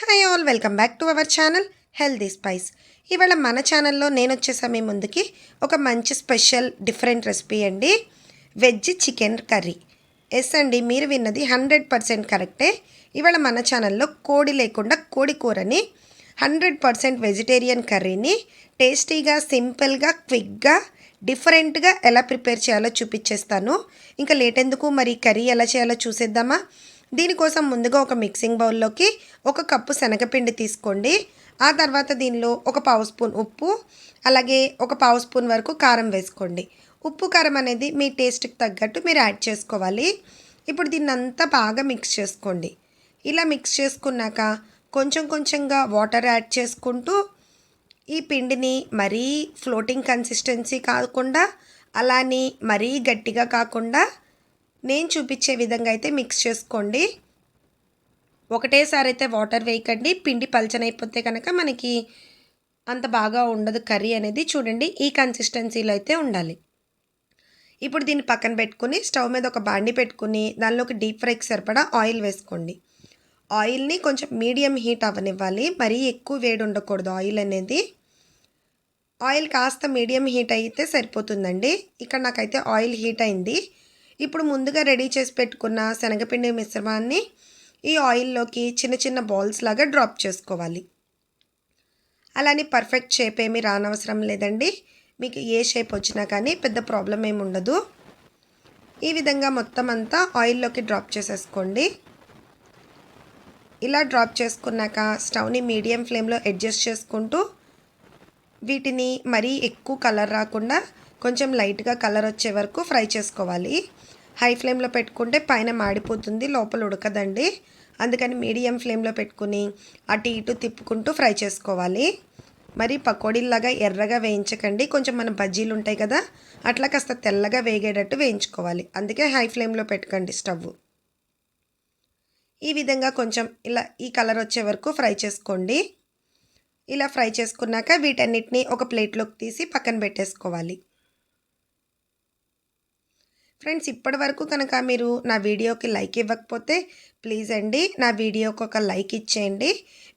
Hi all welcome back to our channel healthy spice ఇవాళ మన ఛానల్లో నేను వచ్చేసా మీ ముందుకి ఒక మంచి స్పెషల్ డిఫరెంట్ రెసిపీ అండి. వెజ్ చికెన్ కర్రీ ఎస్ అండి మీరు విన్నది హండ్రెడ్ పర్సెంట్ కరెక్టే ఇవాళ మన ఛానల్లో కోడి లేకుండా కోడి కూరని హండ్రెడ్ పర్సెంట్ వెజిటేరియన్ కర్రీని టేస్టీగా సింపుల్గా క్విక్గా డిఫరెంట్గా ఎలా ప్రిపేర్ చేయాలో చూపించేస్తాను. ఇంకా లేట్ ఎందుకు మరి కర్రీ ఎలా చేయాలో చూసేద్దామా? దీనికోసం ముందుగా ఒక మిక్సింగ్ బౌల్లోకి ఒక కప్పు శనగపిండి తీసుకోండి. ఆ తర్వాత దీనిలో ఒక పావు స్పూన్ ఉప్పు అలాగే ఒక పావు స్పూన్ వరకు కారం వేసుకోండి. ఉప్పు కారం అనేది మీ టేస్ట్కి తగ్గట్టు మీరు యాడ్ చేసుకోవాలి. ఇప్పుడు దీన్ని అంతా బాగా మిక్స్ చేసుకోండి. ఇలా మిక్స్ చేసుకున్నాక కొంచెం కొంచెంగా వాటర్ యాడ్ చేసుకుంటూ ఈ పిండిని మరీ ఫ్లోటింగ్ కన్సిస్టెన్సీ కాకుండా అలాని మరీ గట్టిగా కాకుండా నేను చూపించే విధంగా అయితే మిక్స్ చేసుకోండి. ఒకటేసారి అయితే వాటర్ వేయకండి. పిండి పలచనైపోతే కనుక మనకి అంత బాగా ఉండదు కర్రీ అనేది. చూడండి ఈ కన్సిస్టెన్సీలో అయితే ఉండాలి. ఇప్పుడు దీన్ని పక్కన పెట్టుకుని స్టవ్ మీద ఒక బాండి పెట్టుకుని దానిలోకి డీప్ ఫ్రైకి సరిపడా ఆయిల్ వేసుకోండి. ఆయిల్ని కొంచెం మీడియం హీట్ అవ్వనివ్వాలి మరీ ఎక్కువ వేడి ఉండకూడదు ఆయిల్ అనేది. ఆయిల్ కాస్త మీడియం హీట్ అయితే సరిపోతుందండి. ఇక్కడ నాకైతే ఆయిల్ హీట్ అయింది. ఇప్పుడు ముందుగా రెడీ చేసి పెట్టుకున్న శనగపిండి మిశ్రమాన్ని ఈ ఆయిల్లోకి చిన్న చిన్న బాల్స్ లాగా డ్రాప్ చేసుకోవాలి. అలానే పర్ఫెక్ట్ షేప్ ఏమీ రానవసరం లేదండి. మీకు ఏ షేప్ వచ్చినా కానీ పెద్ద ప్రాబ్లం ఏమి ఉండదు. ఈ విధంగా మొత్తం అంతా ఆయిల్లోకి డ్రాప్ చేసేసుకోండి. ఇలా డ్రాప్ చేసుకున్నాక స్టవ్ని మీడియం ఫ్లేమ్లో అడ్జస్ట్ చేసుకుంటూ వీటిని మరీ ఎక్కువ కలర్ రాకుండా కొంచెం లైట్గా కలర్ వచ్చే వరకు ఫ్రై చేసుకోవాలి. హై ఫ్లేమ్లో పెట్టుకుంటే పైన మాడిపోతుంది లోపల ఉడకదండి. అందుకని మీడియం ఫ్లేమ్లో పెట్టుకుని అటు ఇటు తిప్పుకుంటూ ఫ్రై చేసుకోవాలి. మరి పకోడీలాగా ఎర్రగా వేయించకండి. కొంచెం మన బజ్జీలు ఉంటాయి కదా అట్లా కాస్త తెల్లగా వేగేటట్టు వేయించుకోవాలి. అందుకే హై ఫ్లేమ్లో పెట్టకండి స్టవ్. ఈ విధంగా కొంచెం ఇలా ఈ కలర్ వచ్చే వరకు ఫ్రై చేసుకోండి. ఇలా ఫ్రై చేసుకున్నాక వీటన్నిటిని ఒక ప్లేట్లోకి తీసి పక్కన పెట్టేసుకోవాలి. ఫ్రెండ్స్ ఇప్పటి వరకు కనుక మీరు నా వీడియోకి లైక్ ఇవ్వకపోతే ప్లీజ్ అండి నా వీడియోకి ఒక లైక్ ఇచ్చేయండి.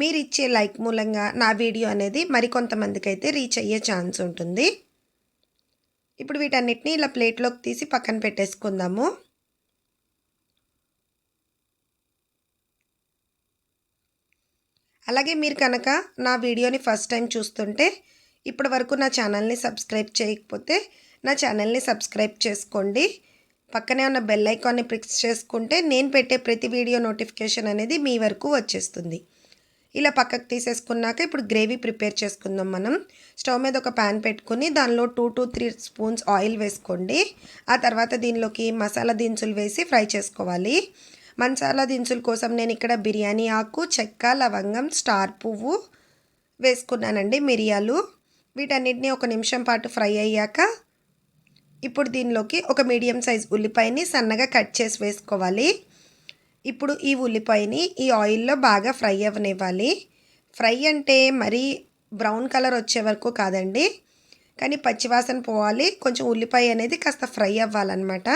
మీరు ఇచ్చే లైక్ మూలంగా నా వీడియో అనేది మరికొంతమందికి అయితే రీచ్ అయ్యే ఛాన్స్ ఉంటుంది. ఇప్పుడు వీటన్నిటిని ఇలా ప్లేట్లోకి తీసి పక్కన పెట్టేసుకుందాము. అలాగే మీరు కనుక నా వీడియోని ఫస్ట్ టైం చూస్తుంటే ఇప్పటి వరకు నా ఛానల్ని సబ్స్క్రైబ్ చేయకపోతే నా ఛానల్ని సబ్స్క్రైబ్ చేసుకోండి. పక్కనే ఉన్న బెల్ ఐకాన్ని ప్రెస్ చేసుకుంటే నేను పెట్టే ప్రతి వీడియో నోటిఫికేషన్ అనేది మీ వరకు వచ్చేస్తుంది. ఇలా పక్కకు తీసేసుకున్నాక ఇప్పుడు గ్రేవీ ప్రిపేర్ చేసుకుందాం మనం. స్టవ్ మీద ఒక ప్యాన్ పెట్టుకుని దానిలో two to three spoons oil వేసుకోండి. ఆ తర్వాత దీనిలోకి మసాలా దినుసులు వేసి ఫ్రై చేసుకోవాలి. మసాలా దినుసుల కోసం నేను ఇక్కడ బిర్యానీ ఆకు చెక్క లవంగం స్టార్ పువ్వు వేసుకున్నానండి మిరియాలు. వీటన్నిటిని ఒక నిమిషం పాటు ఫ్రై అయ్యాక ఇప్పుడు దీనిలోకి ఒక మీడియం సైజ్ ఉల్లిపాయని సన్నగా కట్ చేసి వేసుకోవాలి. ఇప్పుడు ఈ ఉల్లిపాయని ఈ ఆయిల్లో బాగా ఫ్రై అవ్వనివ్వాలి ఫ్రై అంటే మరీ బ్రౌన్ కలర్ వచ్చే వరకు కాదండి. కానీ పచ్చివాసన పోవాలి. కొంచెం ఉల్లిపాయ అనేది కాస్త ఫ్రై అవ్వాలన్నమాట.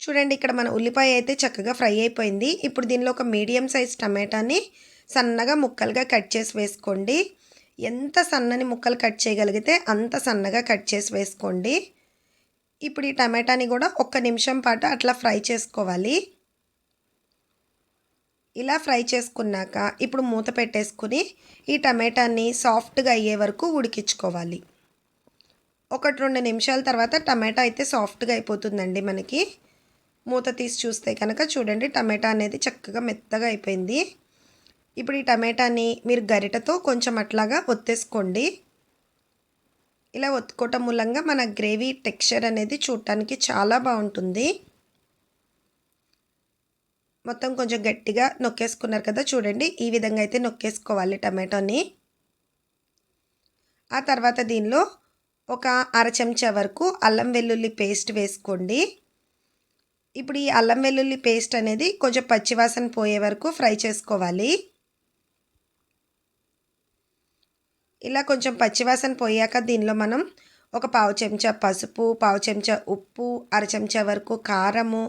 చూడండి ఇక్కడ మన ఉల్లిపాయ అయితే చక్కగా ఫ్రై అయిపోయింది. ఇప్పుడు దీనిలో ఒక మీడియం సైజ్ టమాటాని సన్నగా ముక్కలుగా కట్ చేసి వేసుకోండి. ఎంత సన్నని ముక్కలు కట్ చేయగలిగితే అంత సన్నగా కట్ చేసి వేసుకోండి. ఇప్పుడు ఈ టమాటాని కూడా ఒక్క నిమిషం పాటు అట్లా ఫ్రై చేసుకోవాలి. ఇలా ఫ్రై చేసుకున్నాక ఇప్పుడు మూత పెట్టేసుకుని ఈ టమాటాని సాఫ్ట్గా అయ్యే వరకు ఉడికించుకోవాలి. ఒకటి రెండు నిమిషాల తర్వాత టమాటా అయితే సాఫ్ట్గా అయిపోతుందండి మనకి. మూత తీసి చూస్తే కనుక చూడండి టమాటా అనేది చక్కగా మెత్తగా అయిపోయింది. ఇప్పుడు ఈ టమాటాని మీరు గరిటతో కొంచెం అట్లాగా ఒత్తేసుకోండి. ఇలా ఒత్తుకోవటం మూలంగా మన గ్రేవీ టెక్స్చర్ అనేది చూడటానికి చాలా బాగుంటుంది. మొత్తం కొంచెం గట్టిగా నొక్కేసుకున్నారు కదా చూడండి ఈ విధంగా అయితే నొక్కేసుకోవాలి టమాటోని. ఆ తర్వాత దీనిలో ఒక అర చెంచా వరకు అల్లం వెల్లుల్లి పేస్ట్ వేసుకోండి. ఇప్పుడు ఈ అల్లం వెల్లుల్లి పేస్ట్ అనేది కొంచెం పచ్చివాసన పోయే వరకు ఫ్రై చేసుకోవాలి. ఇలా కొంచెం పచ్చివాసన పోయాక దీనిలో మనం ఒక పావు చెంచా పసుపు పావు చెంచా ఉప్పు అర చెంచా వరకు కారము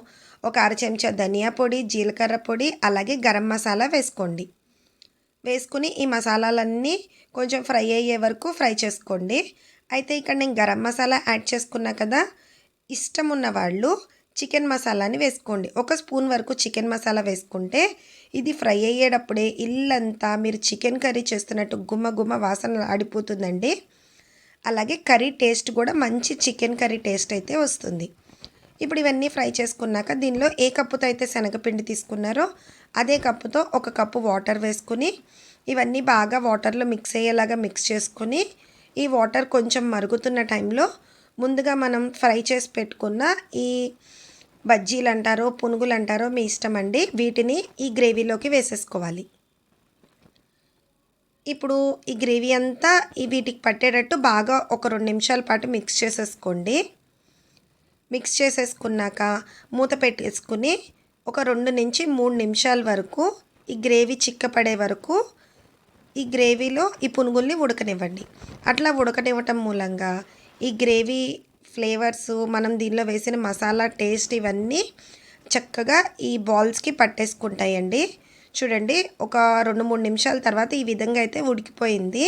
ఒక అర చెంచా ధనియా పొడి జీలకర్ర పొడి అలాగే గరం మసాలా వేసుకోండి. వేసుకుని ఈ మసాలాలన్నీ కొంచెం ఫ్రై అయ్యే వరకు ఫ్రై చేసుకోండి. అయితే ఇక్కడ నేను గరం మసాలా యాడ్ చేసుకున్నా కదా ఇష్టం ఉన్న వాళ్ళు చికెన్ మసాలాని వేసుకోండి. ఒక స్పూన్ వరకు చికెన్ మసాలా వేసుకుంటే ఇది ఫ్రై అయ్యేటప్పుడే ఇల్లంతా మీరు చికెన్ కర్రీ చేస్తున్నట్టు గుమ్మ గుమ్మ వాసన ఆడిపోతుందండి. అలాగే కర్రీ టేస్ట్ కూడా మంచి చికెన్ కర్రీ టేస్ట్ అయితే వస్తుంది. ఇప్పుడు ఇవన్నీ ఫ్రై చేసుకున్నాక దీనిలో ఏ కప్పుతో అయితే శనగపిండి తీసుకున్నారో అదే కప్పుతో ఒక కప్పు వాటర్ వేసుకుని ఇవన్నీ బాగా వాటర్లో మిక్స్ అయ్యేలాగా మిక్స్ చేసుకుని ఈ వాటర్ కొంచెం మరుగుతున్న టైంలో ముందుగా మనం ఫ్రై చేసి పెట్టుకున్న ఈ బజ్జీలు అంటారో పునుగులు అంటారో మీ ఇష్టం అండి. వీటిని ఈ గ్రేవీలోకి వేసేసుకోవాలి. ఇప్పుడు ఈ గ్రేవీ అంతా ఈ వీటికి పట్టేటట్టు బాగా ఒక రెండు నిమిషాల పాటు మిక్స్ చేసేసుకోండి. మిక్స్ చేసేసుకున్నాక మూత పెట్టేసుకుని ఒక రెండు నుంచి మూడు నిమిషాల వరకు ఈ గ్రేవీ చిక్కపడే వరకు ఈ గ్రేవీలో ఈ పునుగుల్ని ఉడకనివ్వండి. అట్లా ఉడకనివ్వటం మూలంగా ఈ గ్రేవీ ఫ్లేవర్స్ మనం దీనిలో వేసిన మసాలా టేస్ట్ ఇవన్నీ చక్కగా ఈ బాల్స్కి పట్టేసుకుంటాయండి. చూడండి ఒక రెండు మూడు నిమిషాల తర్వాత ఈ విధంగా అయితే ఉడికిపోయింది.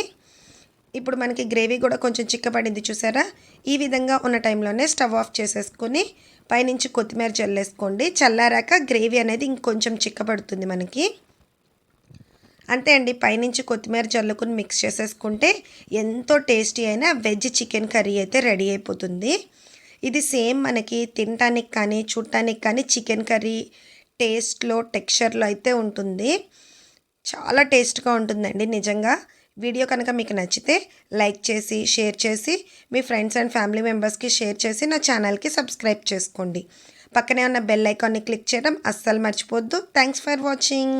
ఇప్పుడు మనకి గ్రేవీ కూడా కొంచెం చిక్కపడింది చూసారా? ఈ విధంగా ఉన్న టైంలోనే స్టవ్ ఆఫ్ చేసేసుకొని పైనుంచి కొత్తిమీర చల్లేసుకోండి. చల్లారాక గ్రేవీ అనేది ఇంకొంచెం చిక్కపడుతుంది మనకి. అంతే అండి. పైనుంచి కొత్తిమీర చల్లుకుని మిక్స్ చేసేసుకుంటే ఎంతో టేస్టీ అయిన వెజ్ చికెన్ కర్రీ అయితే రెడీ అయిపోతుంది. ఇది సేమ్ మనకి తినటానికి కానీ చూడటానికి కానీ చికెన్ కర్రీ టేస్ట్లో టెక్స్చర్లో అయితే ఉంటుంది. చాలా టేస్ట్గా ఉంటుందండి నిజంగా. వీడియో కనుక మీకు నచ్చితే లైక్ చేసి షేర్ చేసి మీ ఫ్రెండ్స్ అండ్ ఫ్యామిలీ మెంబర్స్కి షేర్ చేసి నా ఛానల్కి సబ్స్క్రైబ్ చేసుకోండి. పక్కనే ఉన్న బెల్ ఐకాన్ని క్లిక్ చేయడం అస్సలు మర్చిపోద్దు థ్యాంక్స్ ఫర్ వాచింగ్